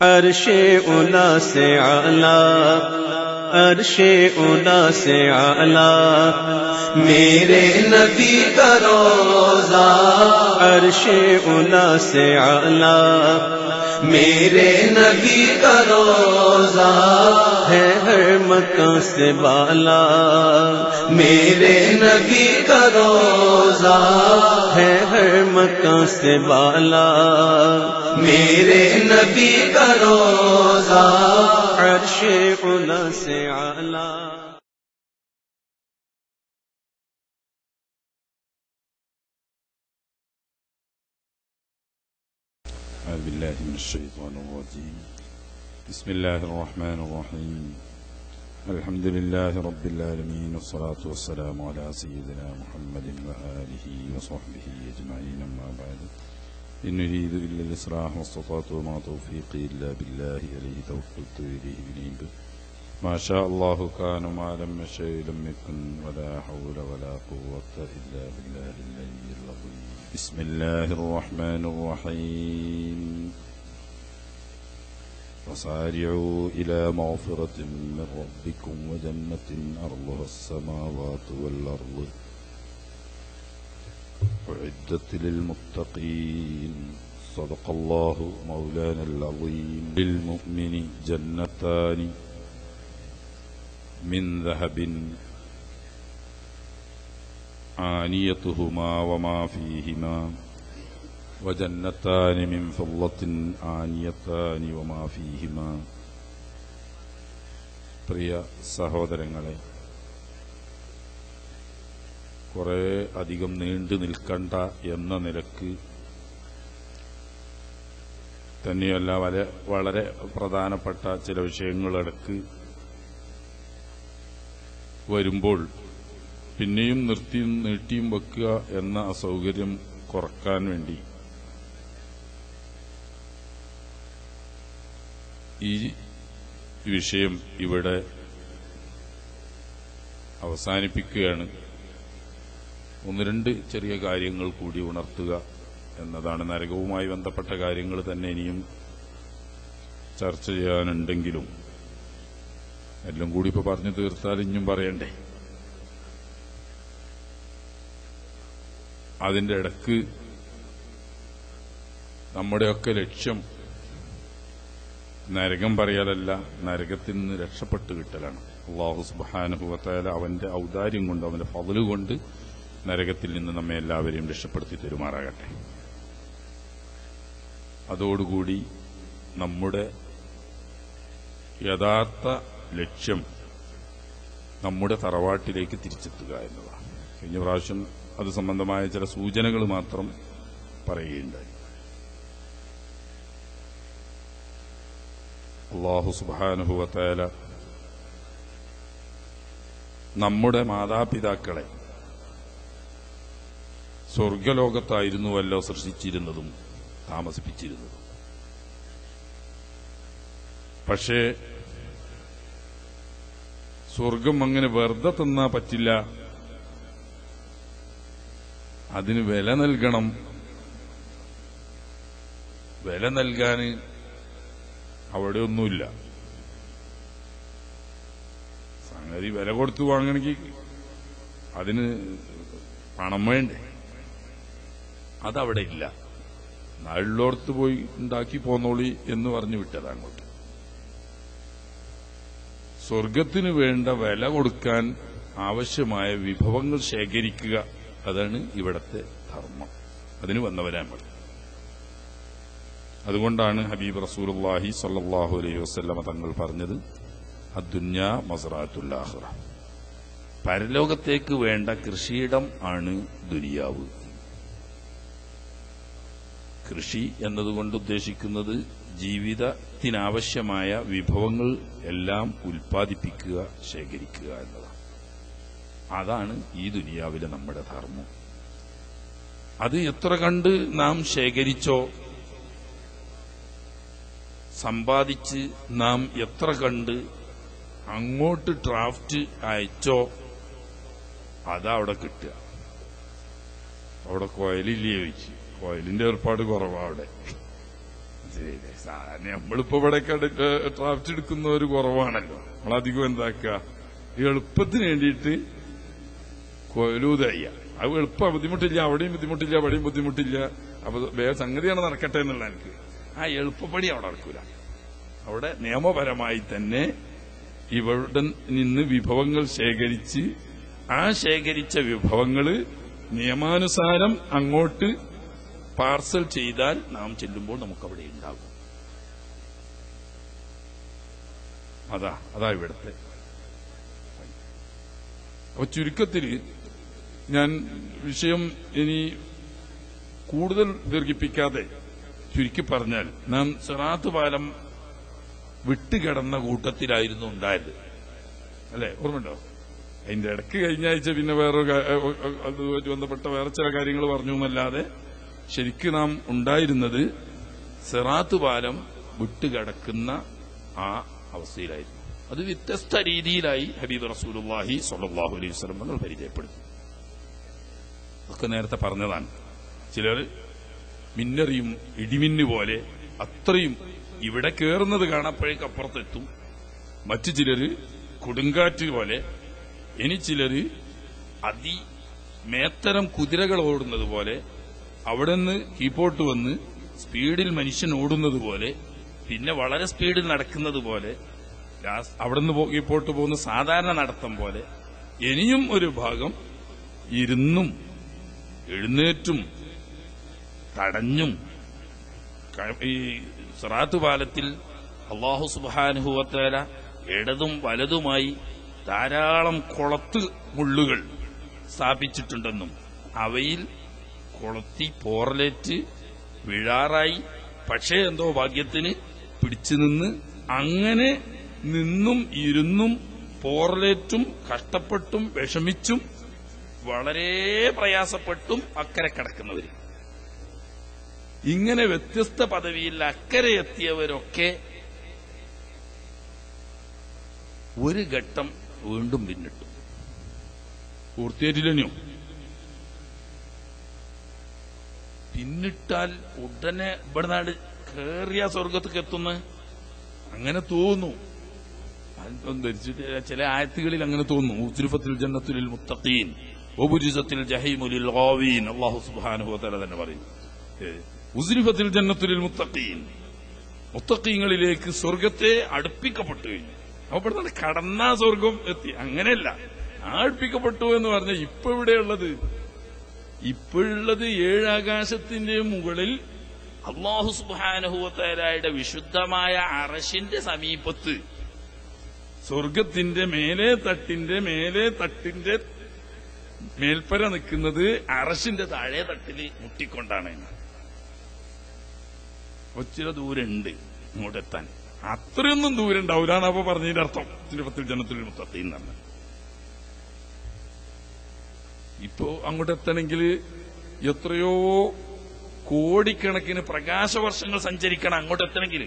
عرش اولا سے اعلی عرش اولا سے آلہ میرے نبی کا روزہ، عرش اولا سے آلہ میرے نبی کا روزہ ہے ہر مکان سے بالا، میرے نبی کا روزہ ہے ہر مکان سے بالا، میرے نبی کا روزہ، عرش اولا سے आला أعوذ بالله من الشيطان الرجيم. بسم الله الرحمن الرحيم. الحمد لله رب العالمين والصلاة والسلام على سيدنا محمد وآله وصحبه أجمعين أما بعد. إن نريد إلا الإصلاح واستطعت وما توفيقي إلا بالله عليه توكلت وإليه أنيب. ما شاء الله كان وما لم يشاء لم يكن ولا حول ولا قوة إلا بالله العلي العظيم. بسم الله الرحمن الرحيم. وسارعوا إلى مغفرة من ربكم وجنة أرضها السماوات والأرض. أعدت للمتقين. صدق الله مولانا العظيم. للمؤمن جنتان. من ذهب آنيتهما وما فيهما وجنتان من فضة آنيتان وما فيهما പ്രിയ സഹോദരങ്ങളെ കുറെ അധികം നീണ്ടു നിൽക്കണ്ട എന്ന നിലക്ക് തന്നെയല്ല വളരെ വളരെ പ്രധാനപ്പെട്ട ചില വിഷയങ്ങളിടക്ക് വരുമ്പോൾ പിന്നെയും നിർത്തിയും നീട്ടിയും വെക്കുക എന്ന അസൗകര്യം കുറയ്ക്കാൻ വേണ്ടി. ഈ വിഷയം ഇവിടെ അവസാനിപ്പിക്കുകയാണ്. ഒന്ന് രണ്ട് ചെറിയ കാര്യങ്ങൾ കൂടി ഉണർത്തുക എന്നതാണ്. നരകവുമായി ബന്ധപ്പെട്ട കാര്യങ്ങൾ തന്നെ ഇനിയും ചർച്ച ചെയ്യാനുണ്ടെങ്കിലും എല്ലാം കൂടി ഇപ്പൊ പറഞ്ഞു തീർത്താൽ ഇനിയും പറയണ്ടേ? അതിന്റെ ഇടയ്ക്ക് നമ്മുടെയൊക്കെ ലക്ഷ്യം നരകം പറയലല്ല നരകത്തിൽ നിന്ന് രക്ഷപ്പെട്ട് കിട്ടലാണ്. അള്ളാഹു സുബാനുഭവത്തായ അവന്റെ ഔദാര്യം കൊണ്ട് അവന്റെ പതിൽ കൊണ്ട് നരകത്തിൽ നിന്ന് നമ്മെ എല്ലാവരെയും രക്ഷപ്പെടുത്തി തെരുമാറാകട്ടെ. അതോടുകൂടി നമ്മുടെ യഥാർത്ഥ ലക്ഷ്യം നമ്മുടെ തറവാട്ടിലേക്ക് തിരിച്ചെത്തുക എന്നതാണ്. കഴിഞ്ഞ പ്രാവശ്യം അത് സംബന്ധമായ ചില സൂചനകൾ മാത്രം പറയുകയുണ്ടായി. അള്ളാഹു സുബാനുഭവത്തേല നമ്മുടെ മാതാപിതാക്കളെ സ്വർഗലോകത്തായിരുന്നുവല്ലോ സൃഷ്ടിച്ചിരുന്നതും താമസിപ്പിച്ചിരുന്നതും. പക്ഷേ സ്വർഗം അങ്ങനെ വെറുതെ തിന്നാ പറ്റില്ല. അതിന് വില നൽകണം. വില നൽകാൻ അവിടെ ഒന്നുമില്ല. സംഗതി വില കൊടുത്തു വാങ്ങണമെങ്കിൽ അതിന് പണം വേണ്ടേ? അതവിടെ ഇല്ല. നാളിലോർത്ത് പോയി ഉണ്ടാക്കി പോന്നോളി എന്ന് പറഞ്ഞു വിട്ടത് അങ്ങോട്ട്. സ്വർഗത്തിന് വേണ്ട വില കൊടുക്കാൻ ആവശ്യമായ വിഭവങ്ങൾ ശേഖരിക്കുക. അതാണ് ഇവിടത്തെ ധർമ്മം. അതിന് വന്നവരാൻ അതുകൊണ്ടാണ് ഹബീബ് റസൂലുല്ലാഹി സല്ലാഹു അലൈഹി വസ്ലമ തങ്ങൾ പറഞ്ഞത് അദ്ദുഞ്ഞ മസറാത്തുല്ലാഹുറ പരലോകത്തേക്ക് വേണ്ട കൃഷിയിടം ആണ് ദുനിയാവ്. കൃഷി എന്നതുകൊണ്ട് ഉദ്ദേശിക്കുന്നത് ജീവിതത്തിനാവശ്യമായ വിഭവങ്ങൾ എല്ലാം ഉൽപ്പാദിപ്പിക്കുക ശേഖരിക്കുക എന്നതാണ്. അതാണ് ഈ ദുനിയാവിലെ നമ്മുടെ ധർമ്മം. അത് എത്ര കണ്ട് നാം ശേഖരിച്ചോ സമ്പാദിച്ച് നാം എത്ര കണ്ട് അങ്ങോട്ട് ഡ്രാഫ്റ്റ് അയച്ചോ അതാ അവിടെ കിട്ടുക. അവിടെ കോയലില്ലേ ചോദിച്ചു. കോയലിന്റെ ഏർപ്പാട് കുറവാ അവിടെ. സാധാരണ നമ്മളിപ്പോ ഇവിടെ ഡ്രാഫ്റ്റ് എടുക്കുന്ന ഒരു കുറവാണല്ലോ. നമ്മളധികം എന്താക്കുക? എളുപ്പത്തിന് വേണ്ടിയിട്ട് കൊലൂതയ്യ അത് എളുപ്പം ബുദ്ധിമുട്ടില്ല അവിടെയും ബുദ്ധിമുട്ടില്ല അവിടെയും ബുദ്ധിമുട്ടില്ല. അപ്പൊ വേറെ സംഗതിയാണ് നടക്കട്ടെ എന്നുള്ള എനിക്ക് ആ എളുപ്പപ്പണി അവിടെ നടക്കൂല. അവിടെ നിയമപരമായി തന്നെ ഇവിടെ നിന്ന് വിഭവങ്ങൾ ശേഖരിച്ച് ആ ശേഖരിച്ച വിഭവങ്ങൾ നിയമാനുസാരം അങ്ങോട്ട് പാർസൽ ചെയ്താൽ നാം ചെല്ലുമ്പോൾ നമുക്കവിടെ ഉണ്ടാകും. അതാ അതാ ഇവിടുത്തെ അപ്പൊ ചുരുക്കത്തിൽ ഞാൻ വിഷയം ഇനി കൂടുതൽ ദീർഘിപ്പിക്കാതെ ചുരുക്കി പറഞ്ഞാൽ നാം സിറാത്ത് പാലം വിട്ടുകിടന്ന കൂട്ടത്തിലായിരുന്നു ഉണ്ടായത്. അല്ലെ? ഓർമ്മയുണ്ടോ? അതിന്റെ ഇടയ്ക്ക് കഴിഞ്ഞ ആഴ്ച പിന്നെ വേറെ അതുമായിട്ട് ബന്ധപ്പെട്ട വേറെ ചില കാര്യങ്ങൾ പറഞ്ഞു എന്നല്ലാതെ ശരിക്കും നാം ഉണ്ടായിരുന്നത് സിറാത്ത് പാലം വിട്ടുകിടക്കുന്ന ആ അവസ്ഥയിലായിരുന്നു. അത് വ്യത്യസ്ത രീതിയിലായി ഹബീബ് റസൂലുള്ളാഹി സ്വല്ലല്ലാഹു അലൈഹി വസല്ലം നമ്മൾ പരിചയപ്പെടുത്തി. ഒക്കെ നേരത്തെ പറഞ്ഞതാണ്. ചിലർ മിന്നറിയും ഇടിമിന്നു പോലെ അത്രയും ഇവിടെ കയറുന്നത് കാണപ്പോഴേക്ക് അപ്പുറത്തെത്തും. മറ്റു ചിലര് കൊടുങ്കാറ്റ് പോലെ. ഇനി ചിലര് അതി മേത്തരം കുതിരകൾ ഓടുന്നത് പോലെ അവിടെ നിന്ന് കീപ്പോട്ട് വന്ന് സ്പീഡിൽ മനുഷ്യൻ ഓടുന്നത് പോലെ പിന്നെ വളരെ സ്പീഡിൽ നടക്കുന്നത് പോലെ അവിടെ നിന്ന് കീപ്പോട്ട് പോകുന്ന സാധാരണ നടത്തം പോലെ ഇനിയും ഒരു ഭാഗം ഇരുന്നും എഴുന്നേറ്റും തടഞ്ഞും. ഈ സിറാത്ത് പാലത്തിൽ അള്ളാഹു സുബാനുഭവത്തേല ഇടതും വലതുമായി ധാരാളം കുളത്ത് മുള്ളുകൾ സ്ഥാപിച്ചിട്ടുണ്ടെന്നും അവയിൽ കൊളത്തി പോറലേറ്റ് വീഴാറായി. പക്ഷേ എന്തോ ഭാഗ്യത്തിന് പിടിച്ചു നിന്ന് അങ്ങനെ നിന്നും ഇരുന്നും പോറലേറ്റും കഷ്ടപ്പെട്ടും വിഷമിച്ചും വളരെ പ്രയാസപ്പെട്ടും അക്കരെ കിടക്കുന്നവര്. ഇങ്ങനെ വ്യത്യസ്ത പദവിയിൽ അക്കരെ എത്തിയവരൊക്കെ ഒരു ഘട്ടം വീണ്ടും പിന്നിട്ടു. പൂർത്തിയായിട്ടില്ലയോ പിന്നിട്ടാൽ ഉടനെ ഇവിടെ നാട് കേറിയ സ്വർഗത്തേക്ക് എത്തുന്നു? അങ്ങനെ തോന്നുന്നു. ധരിച്ചിട്ട് ചില ആയത്തുകളിൽ അങ്ങനെ തോന്നുന്നു. ഉസ്രുഫത്തിൽ ജന്നത്തുലിൽ മുത്തഖീൻ ഒബുരിസത്തിൽ ജഹീമുലിൽ ഗാവീൻ അള്ളാഹു സുബ്ഹാനഹു തല തന്നെ പറയും. ഉസ്രിഫത്തിൽ ജന്നത്തുലിൽ മുത്തഖീൻ. മുത്തഖീങ്ങളിലേക്ക് സ്വർഗത്തെ അടുപ്പിക്കപ്പെട്ടു കഴിഞ്ഞു. അപ്പൊ ഇവിടെ നിന്ന് കടന്ന സ്വർഗം എത്തി. അങ്ങനെയല്ല. ആ അടുപ്പിക്കപ്പെട്ടു എന്ന് പറഞ്ഞ ഇപ്പൊ ഇവിടെയുള്ളത് ഇപ്പോഴുള്ളത് ഏഴാകാശത്തിന്റെ മുകളിൽ അള്ളാഹു സുബാനഹുവത്തരായുടെ വിശുദ്ധമായ അറശിന്റെ സമീപത്ത്. സ്വർഗത്തിന്റെ മേലെ തട്ടിന്റെ മേലെ തട്ടിന്റെ മേൽപ്പര നിൽക്കുന്നത് അറശിന്റെ താഴെ തട്ടിൽ മുട്ടിക്കൊണ്ടാണ് ഒച്ചിര ദൂരമുണ്ട് ഇങ്ങോട്ടെത്താൻ. അത്രയൊന്നും ദൂരം ഉണ്ടാവില്ലാണ് അപ്പൊ പറഞ്ഞതിന്റെ അർത്ഥം. തിരുപ്പത്തിൽ ജനത്തിൽ മുത്തത്തി എന്നാണ്. ഇപ്പോ അങ്ങോട്ട് എത്തണമെങ്കിൽ എത്രയോ കോടിക്കണക്കിന് പ്രകാശവർഷങ്ങൾ സഞ്ചരിക്കണം അങ്ങോട്ട് എത്തണമെങ്കിൽ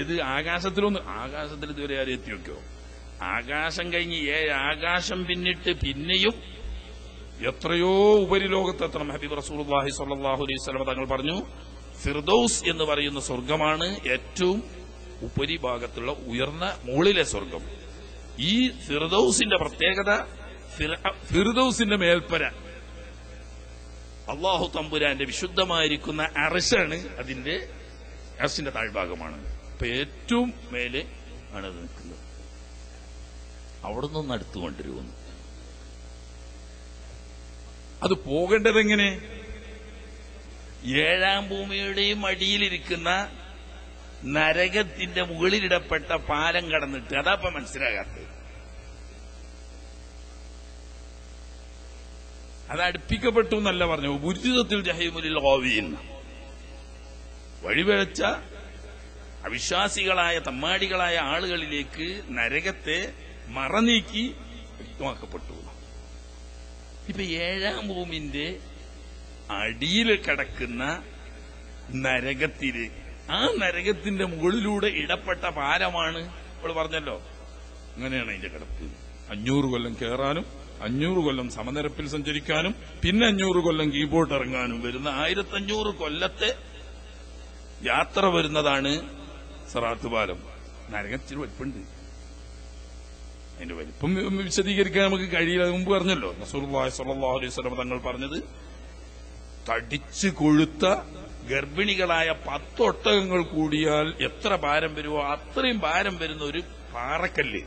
ഇത് ആകാശത്തിലൊന്ന്? ആകാശത്തിൽ ഇതുവരെ ആരും എത്തി വെക്കോ ആകാശം കഴിഞ്ഞ് ഏഴ് ആകാശം പിന്നിട്ട് പിന്നെയും എത്രയോ ഉപരിലോകത്തെത്തണം ഹബീബ് റസൂലുള്ളാഹി സ്വല്ലല്ലാഹു അലൈഹി വസല്ലം തങ്ങൾ പറഞ്ഞു ഫിർദൌസ് എന്ന് പറയുന്ന സ്വർഗമാണ് ഏറ്റവും ഉപരിഭാഗത്തുള്ള ഉയർന്ന മുകളിലെ സ്വർഗം ഈ ഫിർദൌസിന്റെ പ്രത്യേകത ഫിർദൌസിന്റെ മേൽപ്പര. അള്ളാഹു തമ്പുരാന്റെ വിശുദ്ധമായിരിക്കുന്ന അറസാണ് അതിന്റെ അറസിന്റെ താഴ്ഭാഗമാണ്. അപ്പൊ ഏറ്റവും മേലെ ആണ് അത് നിൽക്കുന്നത്. അവിടെ നിന്ന് അടുത്തു അത് പോകേണ്ടത് എങ്ങനെ? ഏഴാം ഭൂമിയുടെയും അടിയിലിരിക്കുന്ന നരകത്തിന്റെ മുകളിലിടപ്പെട്ട പാലം കടന്നിട്ട്. അതാ ഇപ്പൊ മനസ്സിലാകാത്തത്. അത് അടുപ്പിക്കപ്പെട്ടു എന്നല്ല പറഞ്ഞു ബുരുദത്തിൽ ജഹീമുലിൽ ഗാവീൻ വഴിപിഴച്ച അവിശ്വാസികളായ തമ്മാടികളായ ആളുകളിലേക്ക് നരകത്തെ മറനീക്കി വ്യക്തമാക്കപ്പെട്ടു. ഇപ്പൊ ഏഴാം ഭൂമിന്റെ അടിയിൽ കിടക്കുന്ന നരകത്തിൽ ആ നരകത്തിന്റെ മുകളിലൂടെ ഇടപെട്ട പാലമാണ് ഇവിടെ പറഞ്ഞല്ലോ അങ്ങനെയാണ് അതിന്റെ കിടപ്പ്. അഞ്ഞൂറ് കൊല്ലം കയറാനും അഞ്ഞൂറ് കൊല്ലം സമനിരപ്പിൽ സഞ്ചരിക്കാനും പിന്നെ അഞ്ഞൂറ് കൊല്ലം കീബോർഡ് ഇറങ്ങാനും വരുന്ന ആയിരത്തഞ്ഞൂറ് കൊല്ലത്തെ യാത്ര വരുന്നതാണ് സറാത്ത് പാലം. നരകത്തിൽ വലിപ്പുണ്ട്. അതിന്റെ വലിപ്പം വിശദീകരിക്കാൻ നമുക്ക് കഴിയില്ല. മുമ്പ് പറഞ്ഞല്ലോ. നസൂർലാഹി സ്വല്ലല്ലാഹു അലൈഹി വസല്ലം തങ്ങൾ പറഞ്ഞത് തടിച്ചു കൊഴുത്ത ഗർഭിണികളായ പത്തൊട്ടകങ്ങൾ കൂടിയാൽ എത്ര ഭാരം വരുമോ അത്രയും ഭാരം വരുന്ന ഒരു പാറക്കല്ല്.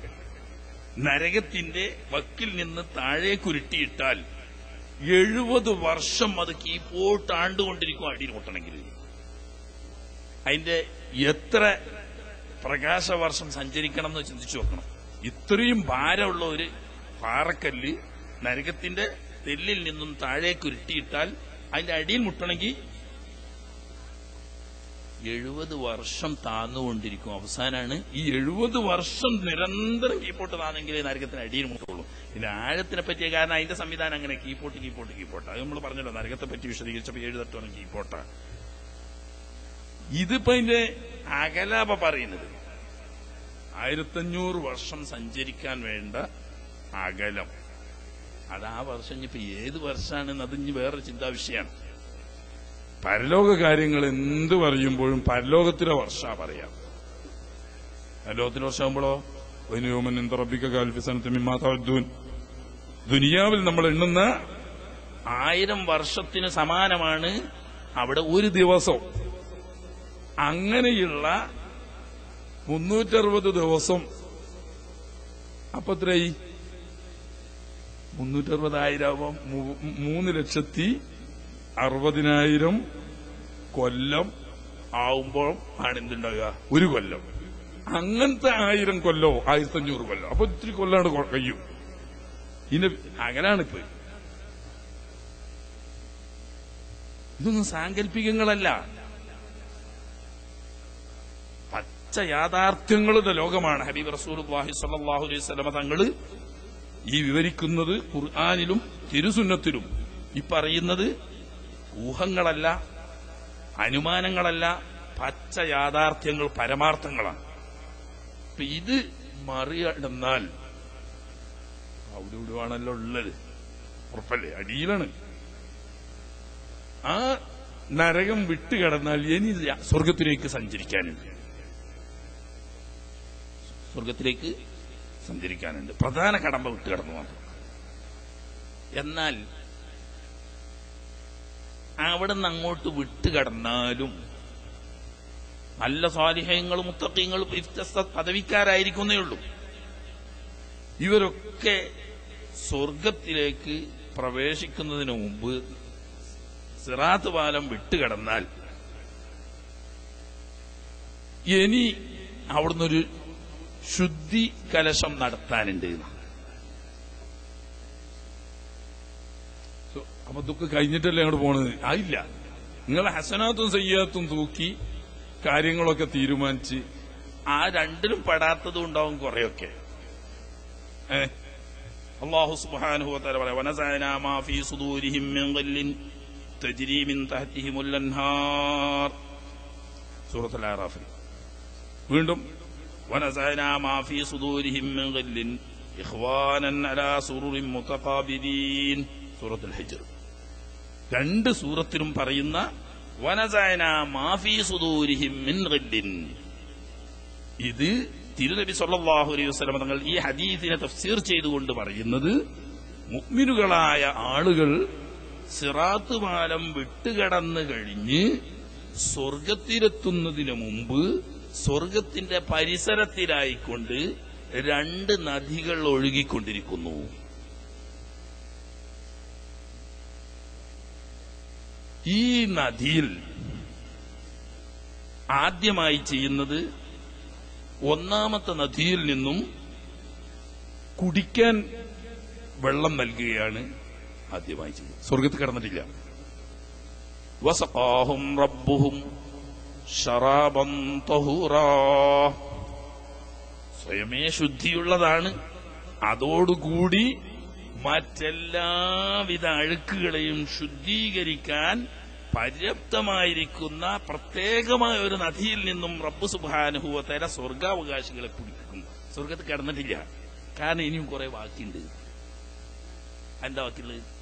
നരകത്തിന്റെ വക്കിൽ നിന്ന് താഴേക്കുരുട്ടിയിട്ടാൽ എഴുപത് വർഷം അത് കീപ്പോട്ട് ആണ്ടുകൊണ്ടിരിക്കും അടിയിൽ കൊട്ടണമെങ്കിൽ. അതിന്റെ എത്ര പ്രകാശവർഷം സഞ്ചരിക്കണം എന്ന് ചിന്തിച്ചു നോക്കണം. ഇത്രയും ഭാരമുള്ള ഒരു പാറക്കല്ല് നരകത്തിന്റെ തെല്ലിൽ നിന്നും താഴേക്ക് ഉരുട്ടിയിട്ടാൽ അതിന്റെ അടിയിൽ മുട്ടണമെങ്കിൽ എഴുപത് വർഷം താന്നുകൊണ്ടിരിക്കും. അവസാനാണ് ഈ എഴുപത് വർഷം നിരന്തരം കീപോട്ട് താന്നെങ്കിലേ നരകത്തിന് അടിയിൽ മുട്ടുള്ളൂ. പിന്നെ ആഴത്തിനെ പറ്റിയ കാരണം അതിന്റെ സംവിധാനം അങ്ങനെ കീപോട്ട് കീപോട്ട് കീപോട്ട് അത് നമ്മൾ പറഞ്ഞല്ലോ നരകത്തെ പറ്റി വിശദീകരിച്ചപ്പോൾ ഏഴ് തട്ടോളം കീപ്പോട്ടാണ് ഇതിപ്പോ അതിന്റെ അകലാപ പറയുന്നത്. ആയിരത്തഞ്ഞൂറ് വർഷം സഞ്ചരിക്കാൻ വേണ്ട അകലം. അത് ആ വർഷം ഇനിയിപ്പോ ഏത് വർഷമാണ് അത് ഇനി വേറെ ചിന്താ വിഷയമാണ് പരലോക കാര്യങ്ങൾ എന്ത് പറയുമ്പോഴും പരലോകത്തിലെ വർഷ പറയാം. പരലോകത്തിലെ വർഷമാകുമ്പോഴോ വൈനയോമൻ എന്തുറപ്പിക്ക കാൽഫിസനത്ത് മിമ്മാത്തൂൻ ദുനിയാവിൽ നമ്മൾ എണ്ണുന്ന ആയിരം വർഷത്തിന് സമാനമാണ് അവിടെ ഒരു ദിവസം അങ്ങനെയുള്ള മുന്നൂറ്ററുപത് ദിവസം. അപ്പൊ എത്രയായി? മുന്നൂറ്ററുപതായിരം മൂന്ന് ലക്ഷത്തി അറുപതിനായിരം കൊല്ലം ആവുമ്പോൾ ആണ് എന്തുണ്ടാവുക? ഒരു കൊല്ലം. അങ്ങനത്തെ ആയിരം കൊല്ലോ ആയിരത്തി അഞ്ഞൂറ് കൊല്ലം. അപ്പൊ ഇത്തിരി കൊല്ലാണ് കഴിയും. ഇതിന്റെ അങ്ങനാണിപ്പോ ഇതൊന്നും സാങ്കല്പികങ്ങളല്ല. പച്ച യാഥാർത്ഥ്യങ്ങളുടെ ലോകമാണ്. ഹബീബ് റസൂൽ സല്ലല്ലാഹു അലൈഹി സ്വലമ തങ്ങൾ ഈ വിവരിക്കുന്നത് ഖുർആാനിലും തിരുസുന്നത്തിലും ഈ പറയുന്നത് ഊഹങ്ങളല്ല അനുമാനങ്ങളല്ല പച്ച യാഥാർത്ഥ്യങ്ങൾ പരമാർത്ഥങ്ങളാണ്. ഇപ്പൊ ഇത് മറികടന്നാൽ അവിടെ ഉള്ളത്. ഉറപ്പല്ലേ? അടിയിലാണ്. ആ നരകം വിട്ടുകിടന്നാൽ ഇനി സ്വർഗത്തിലേക്ക് സഞ്ചരിക്കാനുണ്ട് സ്വർഗത്തിലേക്ക് സഞ്ചരിക്കാനുണ്ട്. പ്രധാന കടമ്പ വിട്ടുകിടന്നു മാത്രം. എന്നാൽ അവിടെ നിന്ന് അങ്ങോട്ട് വിട്ടുകടന്നാലും നല്ല സ്വാലിഹ്യങ്ങളും മുത്തക്കീങ്ങളും വ്യത്യസ്ത പദവിക്കാരായിരിക്കുന്നേ ഉള്ളൂ. ഇവരൊക്കെ സ്വർഗത്തിലേക്ക് പ്രവേശിക്കുന്നതിന് മുമ്പ് സിറാത്ത് പാലം വിട്ടുകിടന്നാൽ ഇനി അവിടുന്നൊരു ശുദ്ധി കലശം നടത്താനുണ്ട് എന്ന്. സോ, അപ്പൊ ദുഃഖ കഴിഞ്ഞിട്ടല്ലേ അങ്ങോട്ട് പോണത്? ആയില്ല. നിങ്ങളെ ഹസനാത്തും സയ്യാത്തും തൂക്കി കാര്യങ്ങളൊക്കെ തീരുമാനിച്ച് ആ രണ്ടിലും പെടാത്തതും ഉണ്ടാവും കുറെയൊക്കെ. സുദൂരിഹിം തജ്രീമിൻ സൂറത്തുൽ ആറാഫിൽ വീണ്ടും സുദൂരിഹിം ഇഖ്വാനൻ അലാ സുറുറിൻ മുതഖാബിദീൻ. സൂറത്തുൽ ഹിജ്ർ. രണ്ട് സൂറത്തിലും പറയുന്ന വനസയന മാഫി സുദൂരിഹിം മിൻ ഇത് തിരുനബി സല്ലല്ലാഹു അലൈഹി വസല്ലം തങ്ങൾ ഈ ഹദീസിനെ തഫ്സീർ ചെയ്തുകൊണ്ട് പറയുന്നത് മുഗ്മിനുകളായ ആളുകൾ സിറാത്ത് പാലം വിട്ടുകടന്നു കഴിഞ്ഞ് സ്വർഗത്തിലെത്തുന്നതിന് മുമ്പ് സ്വർഗത്തിന്റെ പരിസരത്തിലായിക്കൊണ്ട് രണ്ട് നദികൾ ഒഴുകിക്കൊണ്ടിരിക്കുന്നു. ഈ നദിയിൽ ആദ്യമായി ചെയ്യുന്നത് ഒന്നാമത്തെ നദിയിൽ നിന്നും കുടിക്കാൻ വെള്ളം നൽകുകയാണ് ആദ്യമായി ചെയ്യുന്നത്. സ്വർഗത്തിൽ കടന്നിട്ടില്ല. വസഖാഹും റബ്ബുഹും ഷറാബം സ്വയമേ ശുദ്ധിയുള്ളതാണ്. അതോടുകൂടി മറ്റെല്ലാവിധ അഴുക്കുകളെയും ശുദ്ധീകരിക്കാൻ പര്യാപ്തമായിരിക്കുന്ന പ്രത്യേകമായ ഒരു നദിയിൽ നിന്നും റബ്ബ് സുബാനുഭവത്തേര സ്വർഗാവകാശികളെ കുടിക്കും സ്വർഗത്തിൽ കിടന്നിട്ടില്ല. കാരണം ഇനിയും കുറെ ബാക്കിയുണ്ട് എന്താ ബാക്കിയുള്ളത്